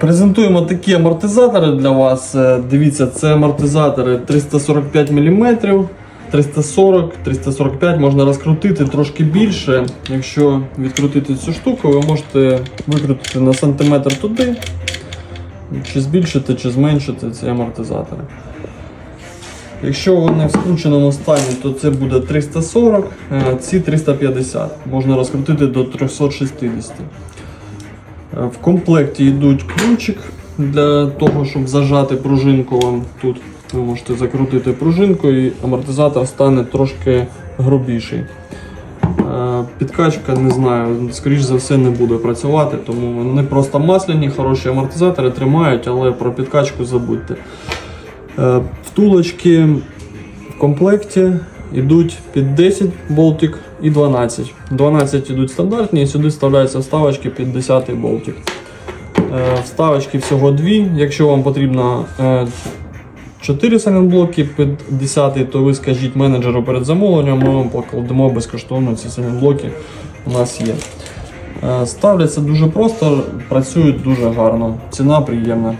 Презентуємо такі амортизатори для вас. Е, Дивіться, це амортизатори 345 мм, 340, 345 можна розкрутити трошки більше. Якщо відкрутити цю штуку, ви можете викрутити на сантиметр туди, чи збільшити, чи зменшити ці амортизатори. Якщо вони в скрученому стані, то це буде 340, е, ці 350. Можна розкрутити до 360. Е, В комплекті йдуть ключик для того, щоб зажати пружинку вам тут. Ви можете закрутити пружинку і амортизатор стане трошки грубіший. Е, Підкачка, не знаю, скоріш за все не буде працювати, тому вони просто масляні, хороші амортизатори тримають, але про підкачку забудьте. Е, Втулочки в комплекті йдуть під 10 болтик і 12. 12 йдуть стандартні, і сюди вставляються вставочки під 10 болтик. Е, Вставочки всього дві. Якщо вам потрібно е, 4 сайлентблоки під 10, то ви скажіть менеджеру перед замовленням, ми вам покладемо безкоштовно ці сайлентблоки у нас є. Е, Ставляться дуже просто, працюють дуже гарно. Ціна приємна.